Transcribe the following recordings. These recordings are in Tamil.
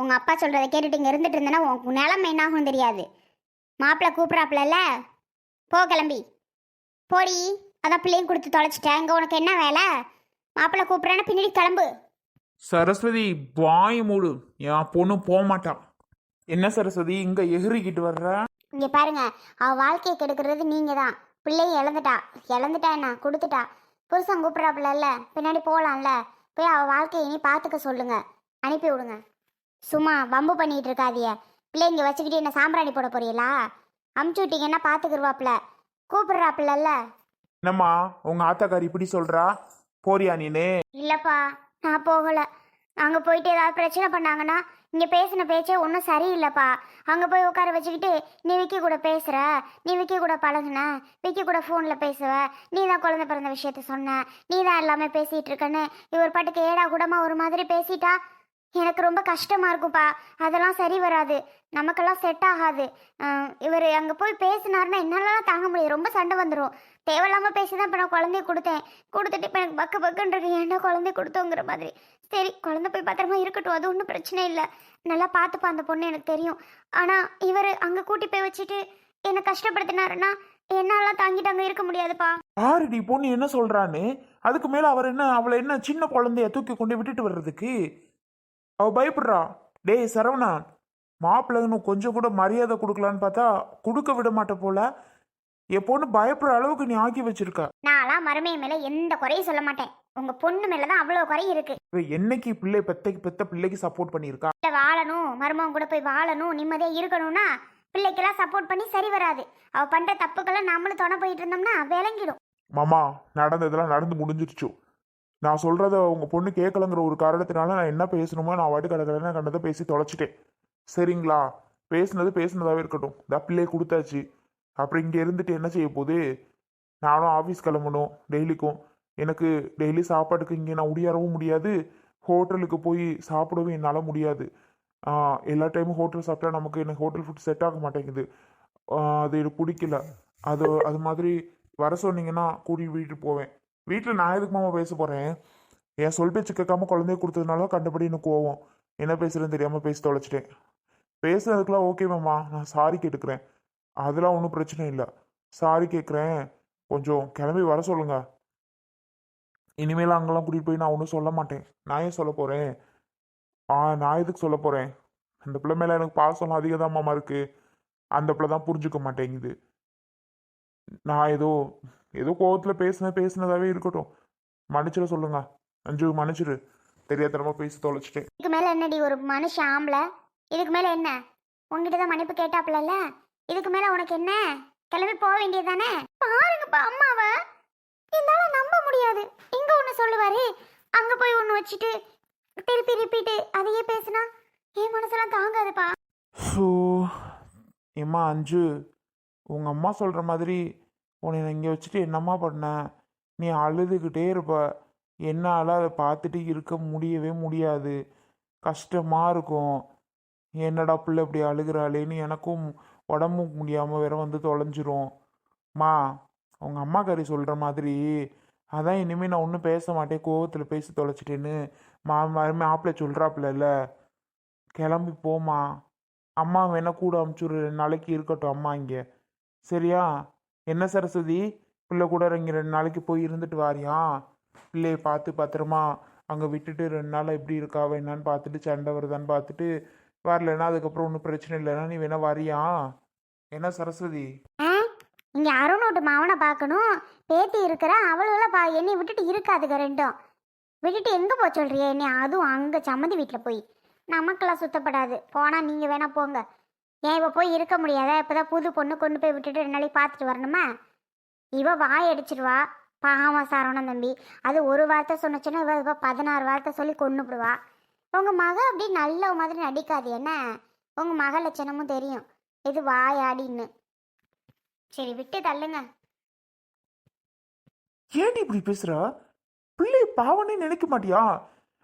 உங்கள் அப்பா சொல்கிறத கேட்டுட்டு இங்கே இருந்துட்டு இருந்தேன்னா உன் நிலமை என்ன ஆகும் தெரியாது. மாப்பிள்ளை கூப்பிட்றாப்புலல்ல? போ கிளம்பி. போடி அதான் பிள்ளையும் கொடுத்து தொலைச்சிட்டேன். இங்கே உனக்கு என்ன வேலை? மாப்பிள்ளை கூப்பிட்றேன்னா பின்னாடி கிளம்பு. சரஸ்வதி வாய் மூடு. என் பொண்ணு போக மாட்டான் என்ன சரஸ்வதி இங்க எகிரிக்கிட்டு வர்ற? இங்கே பாருங்க அவள் வாழ்க்கையை கெடுக்கிறது நீங்கள் தான் பிள்ளையும் இழந்துட்டா. இழந்துட்டா என்ன? கொடுத்துட்டா. புருஷன் கூப்பிட்றாப்புலல்ல? பின்னாடி போகலாம்ல போய் அவள் வாழ்க்கையை இனி பார்த்துக்க சொல்லுங்க. அனுப்பி விடுங்க. சும்மா வம்பு பண்ணிட்டு இருக்காதிய பிள்ளைங்க வச்சுக்கிட்டு என்ன சாம்பிராணி போட போறீங்களா? அமுச்சு விட்டீங்கன்னா பார்த்துக்குருவாப்புல கூப்பிடுறாப்புலல்ல. என்னம்மா உங்க ஆத்தாக்காரி இப்படி சொல்றா? போறியா நீனு? இல்லைப்பா நான் போகலை. அங்கே போயிட்டு ஏதாவது பிரச்சனை பண்ணாங்கன்னா இங்கே பேசின பேச்சே ஒன்றும் சரியில்லைப்பா. அங்கே போய் உட்கார வச்சுக்கிட்டு நீ விக்கி கூட பேசுகிற நீ விக்கி கூட பழகுன? விக்கி கூட ஃபோனில் பேசுவ? நீ தான் குழந்தை பிறந்த விஷயத்த சொன்ன? நீ தான் எல்லாமே பேசிகிட்டு இருக்கன்னு இவர் பாட்டுக்கு ஏடா கூடமா ஒரு மாதிரி பேசிட்டா எனக்கு ரொம்ப கஷ்டமாக இருக்கும்ப்பா அதெல்லாம் சரி வராது. நமக்கெல்லாம் செட் ஆகாது. இவர் அங்கே போய் பேசினாருன்னா என்னாலலாம் தாங்க முடியாது. ரொம்ப சண்டை வந்துடும் தேவையில்லாமல் பேசி தான் இப்போ நான் குழந்தைய கொடுத்தேன். கொடுத்துட்டு இப்போ எனக்கு பக்கு பக்குன்னு இருக்கு. குழந்தைய கொடுத்தோங்கிற மாதிரி. சரி குழந்தை போய் பத்திரமா இருக்கட்டும். அது ஒன்றும் பிரச்சனை இல்லை. நல்லா பார்த்துப்பா அந்த பொண்ணு எனக்கு தெரியும். ஆனால் இவர் அங்கே கூட்டி போய் வச்சுட்டு என்னை கஷ்டப்படுத்தினாருன்னா என்னாலாம் தாங்கிட்டு அங்கே இருக்க முடியாதுப்பா. ஆறுடி பொண்ணு என்ன சொல்றான்னு? அதுக்கு மேல அவர் என்ன அவளை என்ன சின்ன குழந்தைய தூக்கி கொண்டு விட்டுட்டு வர்றதுக்கு? அவ பயப்படுறா. டேய் சரவணா மாப்பிள்ளைன்னு கொஞ்சம் கூட மரியாதை கொடுக்கலான்னு பார்த்தா கொடுக்க விட மாட்ட போல. என் பொண்ணு பயப்படுற அளவுக்கு நீ ஆக்கி வச்சிருக்க. நான்லாம் மருமைய மேலே எந்த குறையும் சொல்ல மாட்டேன். உங்கள் பொண்ணு மேலே தான் அவ்வளோ குறை இருக்கு. இவ என்னைக்கு பிள்ளை பெத்தைக்கு பெத்த பிள்ளைக்கு சப்போர்ட் பண்ணியிருக்கா? இல்லை வாழணும். மருமகன் கூட போய் வாழணும். நிம்மதியாக இருக்கணும்னா பிள்ளைக்கெல்லாம் சப்போர்ட் பண்ணி சரி வராது. அவ பண்ணுற தப்புக்கெல்லாம் நம்மளும் துணை போயிட்டு இருந்தோம்னா விளங்கிடும். மாமா நடந்ததெல்லாம் நடந்து முடிஞ்சிருச்சு. நான் சொல்கிறத உங்கள் பொண்ணு கேட்கலங்கிற ஒரு காரணத்தினால நான் என்ன பேசணுமோ நான் வாட்டு கடற்கடனை கண்டதை பேசி தொலைச்சிட்டேன். சரிங்களா? பேசுனது பேசுனதாகவே இருக்கட்டும். இந்த பிள்ளையை கொடுத்தாச்சு. அப்புறம் இங்கே இருந்துட்டு என்ன செய்ய போகுது? நானும் ஆஃபீஸ் கிளம்பணும் டெய்லிக்கும். எனக்கு டெய்லி சாப்பாட்டுக்கு இங்கே நான் உடியாரவும் முடியாது. ஹோட்டலுக்கு போய் சாப்பிடவும் என்னால் முடியாது. எல்லா டைமும் ஹோட்டல் சாப்பிட்டா நமக்கு எனக்கு ஹோட்டல் ஃபுட் செட் ஆக மாட்டேங்குது. அது எனக்கு பிடிக்கல. அது அது மாதிரி வர சொன்னீங்கன்னா கூட்டிகிட்டு வீட்டுக்கு போவேன். வீட்டில் நான் எதுக்கு மாமா பேச போகிறேன் என் சொல் பேச்சு கேட்காம குழந்தைய கொடுத்ததுனால கண்டபடி எனக்கு கோவம். என்ன பேசுறேன்னு தெரியாமல் பேசி தொலைச்சிட்டேன். பேசுனதுக்கெலாம் ஓகே மாமா. நான் சாரி கேட்டுக்கிறேன். அதெல்லாம் ஒன்றும் பிரச்சனை இல்லை. சாரி கேட்குறேன். கொஞ்சம் கிளம்பி வர சொல்லுங்க. இனிமேல் அங்கெல்லாம் கூட்டிகிட்டு போய் நான் ஒன்றும் சொல்ல மாட்டேன். நான் ஏன் சொல்ல போகிறேன் ஆ நான் எதுக்கு சொல்ல போகிறேன் அந்த பிள்ளை மேலே எனக்கு பாசம் அதிகம் தான் மாமா இருக்குது அந்த பிள்ளை தான் புரிஞ்சுக்க மாட்டேங்குது. நான் ஏதோ ஏதோ கோவத்தில் பேசின பேசினதாவே இருக்கட்டும். மன்னிச்சிட சொல்லுங்க. அஞ்சு மன்னிச்சிடு. தெரியாதனமா பேசி தொலைச்சிட்டேன். இதுக்கு மேலே என்னடி ஒரு மனுஷன் ஆம்பளை? இதுக்கு மேலே என்ன? உங்ககிட்ட தான் மன்னிப்பு கேட்டாப்புலல்ல? இதுக்கு மேலே உனக்கு என்ன? கிளம்பி போக வேண்டியதானே பாருங்கப்பா அம்மாவை. என்னால நம்ப முடியாது. இங்க ஒன்று சொல்லுவாரு. அங்க போய் ஒன்று வச்சுட்டு திருப்பி ரிப்பீட்டு அதையே பேசுனா என் மனசெல்லாம் தாங்காதுப்பா. ஸோ ஏம்மா அஞ்சு. உங்கள் அம்மா சொல்கிற மாதிரி உன்னை நான் இங்கே வச்சுட்டு என்னம்மா பண்ண? நீ அழுதுகிட்டே இருப்ப. என்னால் அதை பார்த்துட்டு இருக்க முடியவே முடியாது. கஷ்டமாக இருக்கும். என்னடா பிள்ளை இப்படி அழுகிறாளேன்னு எனக்கும் உடம்பு முடியாமல் வேற வந்து தொலைஞ்சிரும். மா உங்கள் அம்மா கறி சொல்கிற மாதிரி அதான் இனிமேல் நான் ஒன்றும் பேச மாட்டேன். கோவத்தில் பேசி தொலைச்சிட்டேன்னு மா மாப்பிள்ளை சொல்கிறாப்புல கிளம்பி போமா அம்மா வேணால் கூட அமுச்சுரு. ரெண்டு நாளைக்கு இருக்கட்டும் அம்மா இங்கே. சரியா? என்ன சரஸ்வதி? பிள்ளை கூட இங்கே ரெண்டு நாளைக்கு போய் இருந்துட்டு வாரியா? பிள்ளைய பார்த்து பத்திரமா அங்கே விட்டுட்டு ரெண்டு நாள் எப்படி இருக்கா? என்னன்னு பார்த்துட்டு சண்டை வருதான்னு பார்த்துட்டு வரலன்னா அதுக்கப்புறம் ஒன்றும் பிரச்சனை இல்லைன்னா நீ வேணா வரியா? என்ன சரஸ்வதி? இங்க அருணோட்டு மாவனை பார்க்கணும். பேத்தி இருக்கிற அவளுகளை பா என்னை விட்டுட்டு இருக்காதுங்க ரெண்டும். விட்டுட்டு எங்க போக சொல்றியே? என்னை அதுவும் அங்க சம்மந்தி வீட்டில் போய். நமக்கெல்லாம் சுத்தப்படாது. போனா நீங்க வேணா போங்க. ஏன் இவ போய் இருக்க முடியாதா? இப்பதான் புது பொண்ணு கொண்டு போய் விட்டுட்டு ரெண்டு நாளைக்கு பார்த்துட்டு வரணுமா? இவ வாய் அடிச்சிடுவா பாவம் சரவணன் தம்பி. அது ஒரு வார்த்தை சொன்னச்சுன்னா இவ இப்போ பதினாறு வார்த்தை சொல்லி கொண்டுபிடுவா உங்கள் மக அப்படி நல்ல மாதிரி நடிக்காது என்ன? உங்கள் மக லட்சணமும் தெரியும். இது வாயாடின்னு. சரி விட்டு தள்ளுங்க. ஏன்டி இப்படி பேசுற? பிள்ளை பாவனே நினைக்க மாட்டியா?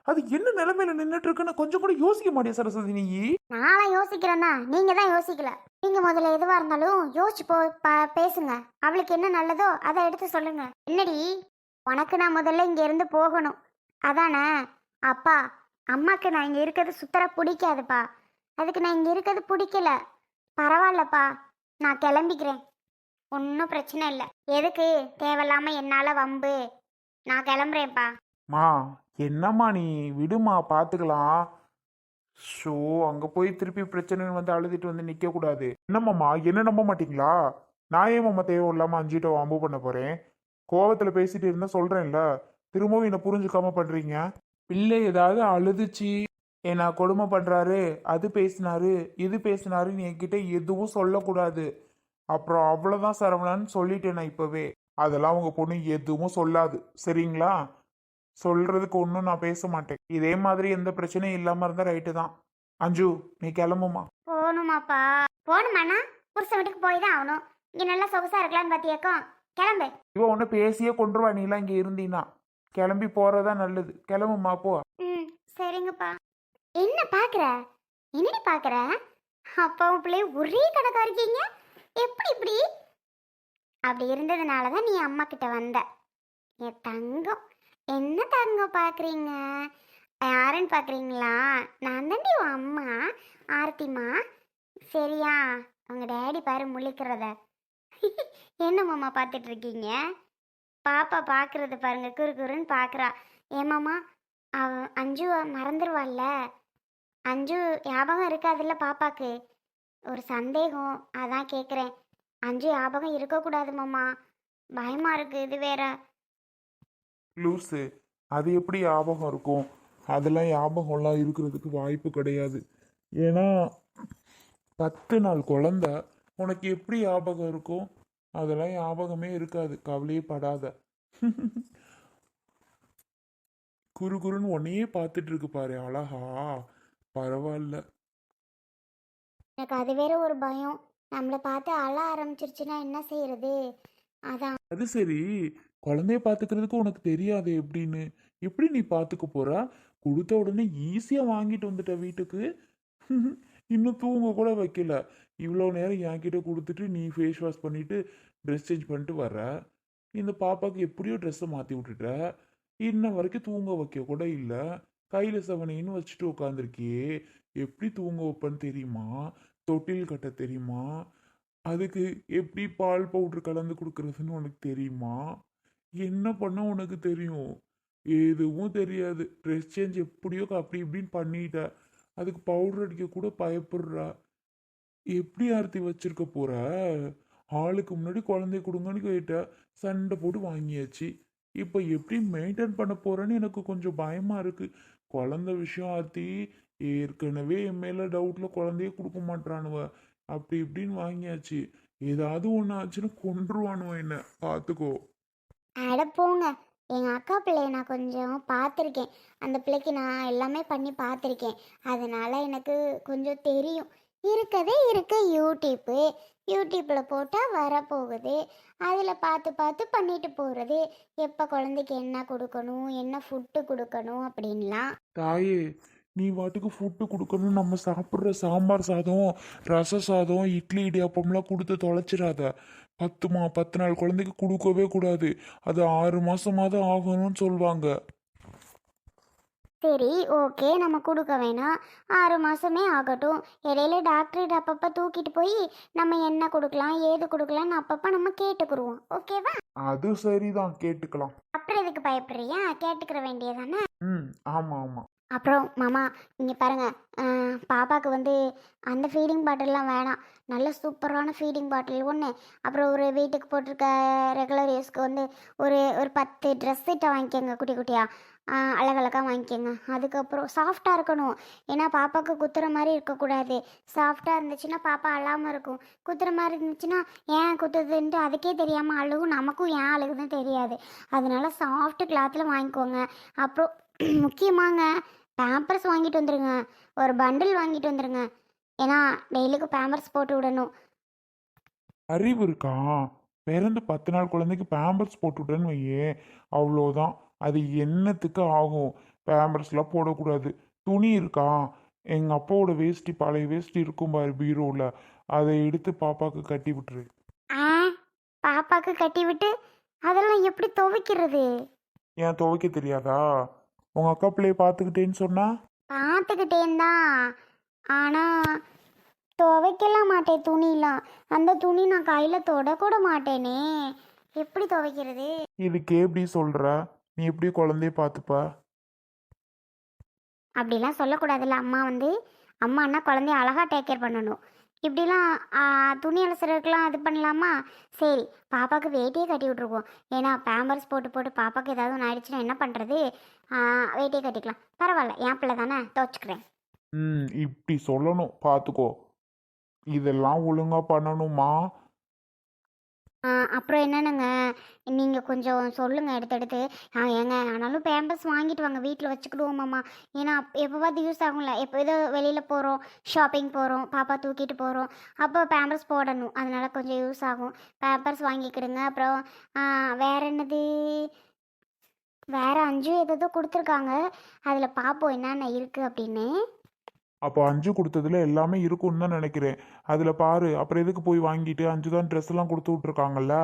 அது என்ன நிலைமையில நின்றுட்டு இருக்குன்னு கொஞ்சம் கூட யோசிக்க மாட்டியா சரஸ்வதி நீ? நான்லாம் யோசிக்கிறேன் தான் நீங்க தான் யோசிக்கல. நீங்க முதல்ல எதுவா இருந்தாலும் யோசிச்சு போ ப- பேசுங்க. அவளுக்கு என்ன நல்லதோ அதை எடுத்து சொல்லுங்க. என்னடி? உனக்கு நான் முதல்ல இங்க இருந்து போகணும். அதானே? அப்பா அம்மாக்கு நான் இங்கே இருக்கிறது சுத்தர பிடிக்காதுப்பா. அதுக்கு நான் இங்கே இருக்கிறது பிடிக்கல. பரவாயில்லப்பா நான் கிளம்பிக்கிறேன். ஒன்றும் பிரச்சனை இல்லை. எதுக்கு? தேவையில்லாம என்னால் வம்பு. நான் கிளம்புறேன்ப்பா. மா என்னம்மா நீ விடுமா பார்த்துக்கலாம் ஷோ அங்கே போய் திருப்பி பிரச்சனை வந்து அழுதுட்டு வந்து நிற்கக்கூடாது என்னம்மாம்மா என்ன நம்ப மாட்டீங்களா? நான் ஏன் மாமா தேவையில்லாமல் அஞ்சுட்டு அம்பு பண்ண போகிறேன் கோவத்தில் பேசிட்டு இருந்தால் சொல்கிறேன்ல திரும்பவும் என்னை புரிஞ்சுக்காம பண்ணுறீங்க பிள்ளை ஏதாவது அழுதுச்சு. என்ன கொடுமை பண்ணுறாரு அது பேசினாரு இது பேசினாருன்னு என்கிட்ட எதுவும் சொல்லக்கூடாது. அப்புறம் அவ்வளோதான் சரவணான்னு சொல்லிட்டேன் நான் இப்போவே. அதெல்லாம் உங்கள் பொண்ணு எதுவும் சொல்லாது. சரிங்களா? சொல்றதுக்கு ஒன்றும் நான் பேச மாட்டேன். இதே மாதிரி எந்த பிரச்சனையும் இல்லாமல் இருந்தால் ரைட்டு தான். அஞ்சு நீ கிளம்புமா? போகணுமாப்பா. போகணுமாண்ணா? புருஷன் வீட்டுக்கு போய் தான் ஆகணும். இங்கே நல்லா சொகுசாக இருக்கலான்னு பார்த்தியாக்கும் கிளம்பு. இவன் ஒன்று பேசியே கொண்டுருவா நீலாம் இங்கே இருந்தீன்னா. கிளம்பி போறதா நல்லது. கிளம்புமா போ. ம் சரிங்கப்பா. என்ன பார்க்குற என்னடி பார்க்குற அப்பாவும் பிள்ளையும் ஒரே கணக்கா இருக்கீங்க? எப்படி இப்படி? அப்படி இருந்ததுனால தான் நீ அம்மா கிட்ட வந்த. என் தங்கம். என்ன தங்கம் பார்க்குறீங்க? யாருன்னு பார்க்குறீங்களா? நான் தாண்டி உன் அம்மா ஆர்த்திமா. சரியா? உங்க டேடி பாரு முழிக்கிறத. என்ன மாமா பார்த்துட்டு இருக்கீங்க பாப்பா பார்க்குறது பாருங்க குறு குறுன்னு பார்க்குறா. ஏமாம்மா அவ அஞ்சு மறந்துடுவாள்ல அஞ்சு ஞாபகம் இருக்காதுல்ல பாப்பாக்கு? ஒரு சந்தேகம் அதான் கேட்குறேன் அஞ்சு ஞாபகம் இருக்கக்கூடாது மாமா. பயமாக இருக்குது இது வேற. லூஸு அது எப்படி ஞாபகம் இருக்கும்? அதெல்லாம் ஞாபகம்லாம் இருக்கிறதுக்கு வாய்ப்பு கிடையாது. ஏன்னா பத்து நாள் குழந்த உனக்கு எப்படி ஞாபகம் இருக்கும்? அதெல்லாம் ஞாபகமே இருக்காது. கவலையே படாத. குறு குறுன்னு உன்னையே பார்த்துட்டு இருக்கு பாரு அழகா. பரவாயில்ல. எனக்கு அது வேற ஒரு பயம். நம்மளை பார்த்து அழ ஆரம்பிச்சிருச்சுன்னா என்ன செய்யறது? அதான். அது சரி. குழந்தைய பார்த்துக்கிறதுக்கு உனக்கு தெரியாது எப்படின்னு? எப்படி நீ பார்த்துக்க போறா? கொடுத்த உடனே ஈஸியாக வாங்கிட்டு வந்துட்ட வீட்டுக்கு. இன்னும் தூங்க கூட வைக்கல. இவ்வளோ நேரம் என்கிட்ட கொடுத்துட்டு நீ ஃபேஸ் வாஷ் பண்ணிட்டு ட்ரெஸ் சேஞ்ச் பண்ணிட்டு வர்ற இந்த பாப்பாவுக்கு எப்படியோ ட்ரெஸ்ஸை மாற்றி விட்டுட்ட. இன்ன வரைக்கும் தூங்க வைக்க கூட இல்லை. கையில் செவனைன்னு வச்சுட்டு உட்காந்துருக்கியே எப்படி தூங்க வைப்பேன்னு தெரியுமா? தொட்டில் கட்ட தெரியுமா? அதுக்கு எப்படி பால் பவுடர் கலந்து கொடுக்குறதுன்னு உனக்கு தெரியுமா? என்ன பண்ண உனக்கு தெரியும்? எதுவும் தெரியாது. ட்ரெஸ் சேஞ்ச் எப்படியோ அப்படி இப்படின்னு பண்ணிட்ட. அதுக்கு பவுடர் அடிக்க கூட பயப்படுறா. எப்படி ஆர்த்தி வச்சிருக்க போற? ஆளுக்கு முன்னாடி குழந்தை கொடுங்கன்னு கேட்ட. சண்டை போட்டு வாங்கியாச்சு. இப்போ எப்படி மெயின்டைன் பண்ண போறேன்னு எனக்கு கொஞ்சம் பயமா இருக்கு. குழந்தை விஷயம் ஆர்த்தி. ஏற்கனவே என் மேல டவுட்ல குழந்தைய கொடுக்க மாட்டானுவ அப்படி இப்படின்னு வாங்கியாச்சு. ஏதாவது ஒன்று ஆச்சுன்னா கொன்றுவானுவ என்ன. பார்த்துக்கோ அட போங்க. எங்கள் அக்கா பிள்ளைய நான் கொஞ்சம் பார்த்துருக்கேன். அந்த பிள்ளைக்கு நான் எல்லாமே பண்ணி பார்த்துருக்கேன். அதனால் எனக்கு கொஞ்சம் தெரியும். இருக்கதே இருக்க யூடியூப்பு. யூடியூப்பில் போட்டால் வரப்போகுது. அதில் பார்த்து பார்த்து பண்ணிட்டு போகிறது எப்போ குழந்தைக்கு என்ன கொடுக்கணும்? என்ன ஃபுட்டு கொடுக்கணும்? அப்படின்லாம். தாயே நீ வாட்டுக்கு ஃபுட்டு கொடுக்கணும் நம்ம சாப்பிட்ற சாம்பார் சாதம் ரச சாதம் இட்லி இடியாப்பம்லாம் கொடுத்து தொலைச்சிடாத. பத்துமா பத்து நாள் குழந்தைக்கு கொடுக்கவே கூடாது. அது ஆறு மாசமாவது ஆகணும்னு சொல்லுவாங்க சரி ஓகே நம்ம கொடுக்க வேணாம். ஆறு மாதமே ஆகட்டும். இடையில டாக்டர் அப்பப்போ தூக்கிட்டு போய் நம்ம என்ன கொடுக்கலாம் ஏது கொடுக்கலாம்னு அப்பப்போ நம்ம கேட்டுக்குருவோம். ஓகேவா அது சரிதான். கேட்டுக்கலாம். அப்புறம் எதுக்கு பயப்படுறியா? கேட்டுக்கிற வேண்டியதானே ம் ஆமாம் ஆமாம் அப்புறம் மாமா இங்கே பாருங்கள் பாப்பாவுக்கு வந்து அந்த ஃபீடிங் பாட்டில்லாம் வேணாம். நல்ல சூப்பரான ஃபீடிங் பாட்டில் ஒன்று அப்புறம் ஒரு வீட்டுக்கு போட்டிருக்க ரெகுலர் யூஸ்க்கு வந்து ஒரு ஒரு பத்து ட்ரெஸ் செட்டை வாங்கிக்கோங்க குட்டி குட்டியாக அழகழகாக வாங்கிக்கோங்க. அதுக்கப்புறம் சாஃப்டாக இருக்கணும். ஏன்னா பாப்பாவுக்கு குத்துற மாதிரி இருக்கக்கூடாது. சாஃப்டாக இருந்துச்சுன்னா பாப்பா அழாமல் இருக்கும். குத்துற மாதிரி இருந்துச்சுன்னா ஏன் குத்துதுன்ட்டு அதுக்கே தெரியாமல் அழுகும். நமக்கும் ஏன் அழுகுதுன்னு தெரியாது. அதனால சாஃப்ட் கிளாத்தில் வாங்கிக்கோங்க. அப்புறம் முக்கியமாங்க. பேம்பர்ஸ் வாங்கிட்டு வந்துருங்க. ஒரு பண்டில் வாங்கிட்டு வந்துருங்க. ஏன்னா டெய்லிக்கு பேம்பர்ஸ் போட்டு விடணும். அறிவு இருக்கா? பிறந்து பத்து நாள் குழந்தைக்கு பேம்பர்ஸ் போட்டுவிட்டேன்னு வையே அவ்வளோதான். அது என்னத்துக்கு ஆகும்? பேம்பர்ஸ்லாம் போடக்கூடாது. துணி இருக்கா? எங்கள் அப்பாவோட வேஷ்டி பழைய வேஷ்டி இருக்கும் பாரு பீரோவில் அதை எடுத்து பாப்பாக்கு கட்டி விட்டுரு. ஆ? பாப்பாக்கு கட்டி விட்டு அதெல்லாம் எப்படி துவைக்கிறது? ஏன் துவைக்க தெரியாதா? உங்கள் அக்கா பிள்ளைய பார்த்துக்கிட்டேன்னு சொன்னா? பார்த்துக்கிட்டேன் தான் ஆனால் துவைக்கல மாட்டேன் துணிலாம் அந்த துணி நான் கையில் தொடக்கூட மாட்டேனே. எப்படி துவைக்கிறது? இதுக்கு எப்படி சொல்ற? நீ எப்படி குழந்தைய பார்த்துப்ப அப்படிலாம் சொல்லக்கூடாதுல்ல. அம்மா வந்து அம்மான்னா குழந்தைய அழகாக டேக் கேர் பண்ணணும். இப்படிலாம் துணி அலசுறதுக்கெலாம் இது பண்ணலாமா? சரி பாப்பாவுக்கு வேட்டியே கட்டி விட்ருக்கோம் ஏன்னா பேம்பர்ஸ் போட்டு போட்டு பாப்பாவுக்கு ஏதாவது ஒன்று ஆயிடுச்சுன்னா என்ன பண்ணுறது வேட்டியே கட்டிக்கலாம். பரவாயில்ல என் பிள்ளை தானே? துவச்சிக்கிறேன். ம் இப்படி சொல்லணும். பார்த்துக்கோ இதெல்லாம் ஒழுங்கா பண்ணணுமா? அப்புறம் என்னென்னங்க? நீங்கள் கொஞ்சம் சொல்லுங்கள் எடுத்து எடுத்து. ஆ ஏங்க ஆனாலும் பேம்பர்ஸ் வாங்கிட்டு வாங்க. வீட்டில் வச்சுக்கிடுவோமாம்மா ஏன்னா எப்போவாது யூஸ் ஆகும்ல. எப்போ ஏதோ வெளியில் போகிறோம் ஷாப்பிங் போகிறோம் பாப்பா தூக்கிட்டு போகிறோம் அப்போ பேம்பர்ஸ் போடணும். அதனால கொஞ்சம் யூஸ் ஆகும். பேம்பர்ஸ் வாங்கிக்கிடுங்க. அப்புறம் வேற என்னது? வேற அஞ்சு ஏதோ கொடுத்துருக்காங்க. அதில் பார்ப்போம் என்னென்ன இருக்குது அப்படின்னு. அப்போ அஞ்சு கொடுத்ததுல எல்லாமே இருக்கும்னு தான் நினைக்கிறேன். அதுல பாரு அப்புறம் எதுக்கு போய் வாங்கிட்டு அஞ்சு தான் ட்ரெஸ் எல்லாம் கொடுத்து விட்டுருக்காங்கல்ல?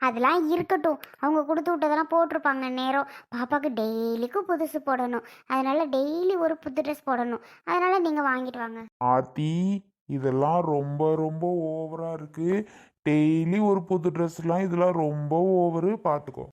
அதெல்லாம் இருக்கட்டும். அவங்க கொடுத்து விட்டதெல்லாம் போட்டிருப்பாங்க நேரம். பாப்பாவுக்கு டெய்லிக்கும் புதுசு போடணும். அதனால டெய்லி ஒரு புது ட்ரெஸ் போடணும். அதனால நீங்கள் வாங்கிட்டு வாங்க. ஆத்தி இதெல்லாம் ரொம்ப ரொம்ப ஓவரா இருக்கு. டெய்லி ஒரு புது ட்ரெஸ்லாம் இதெல்லாம் ரொம்ப ஓவரு. பார்த்துக்கோ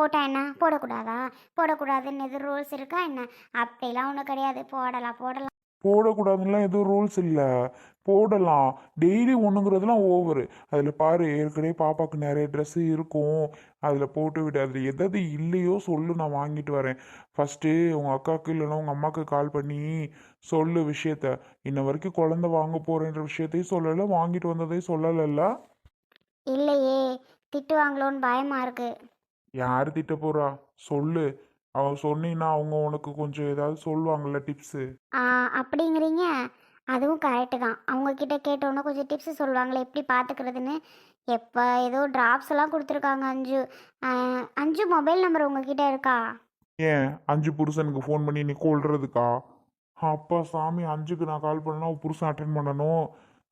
ஏன் போட்டா என்ன? போடக்கூடாதா? போடக்கூடாதுன்னு எது ரூல்ஸ் இருக்கா என்ன? அப்படிலாம் ஒன்றும் கிடையாது. போடலாம் போடலாம். போடக்கூடாதுலாம் எதுவும் ரூல்ஸ் இல்லை. போடலாம். டெய்லி ஒன்றுங்கிறதுலாம் ஓவரு அதில் பாரு ஏற்கனவே பாப்பாவுக்கு நிறைய ட்ரெஸ்ஸு இருக்கும். அதில் போட்டு விடு. அதில் எதாவது இல்லையோ சொல்லு நான் வாங்கிட்டு வரேன். ஃபஸ்ட்டு உங்கள் அக்காவுக்கு இல்லைன்னா உங்கள் அம்மாவுக்கு கால் பண்ணி சொல்லு விஷயத்த. இன்ன வரைக்கும் குழந்தை வாங்க போகிறேன்ற விஷயத்தையும் சொல்லலை வாங்கிட்டு வந்ததையும் சொல்லலைல்ல? இல்லையே. திட்டுவாங்களோன்னு பயமா இருக்கு. யார் திட்ட போகிறா சொல்லு. அவன் சொன்னீங்கன்னா அவங்க உனக்கு கொஞ்சம் ஏதாவது சொல்லுவாங்கல்ல டிப்ஸு ஆ, அப்படிங்கிறீங்க. அதுவும் கரெக்டு தான். அவங்க கிட்ட கேட்டோன்னே கொஞ்சம் டிப்ஸ் சொல்லுவாங்களே எப்படி பார்த்துக்கிறதுன்னு எப்போ ஏதோ டிராப்ஸ் எல்லாம் கொடுத்துருக்காங்க அஞ்சு. ஆ, அஞ்சு மொபைல் நம்பர் உங்ககிட்ட இருக்கா? ஏன்? அஞ்சு புருஷனுக்கு ஃபோன் பண்ணி நீ கொள்றதுக்கா அப்பா சாமி அஞ்சுக்கு நான் கால் பண்ணா அவன் புருஷன் அட்டன் பண்ணணும்.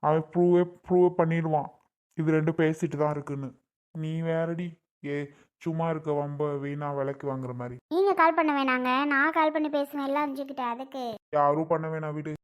அவன் ப்ரூவே ப்ரூவ் பண்ணிடுவான். இது ரெண்டும் பேசிட்டு தான் இருக்குன்னு. நீ வேறடி. ஏ சும்மா இருக்க வம்ப வீணா விலைக்கு வாங்குற மாதிரி. நீங்கள் கால் பண்ண வேணாங்க. நான் கால் பண்ணி பேசுவேன். எல்லாம் அஞ்சுக்கிட்ட அதுக்கு. யாரும் பண்ண வேணாம் விடு.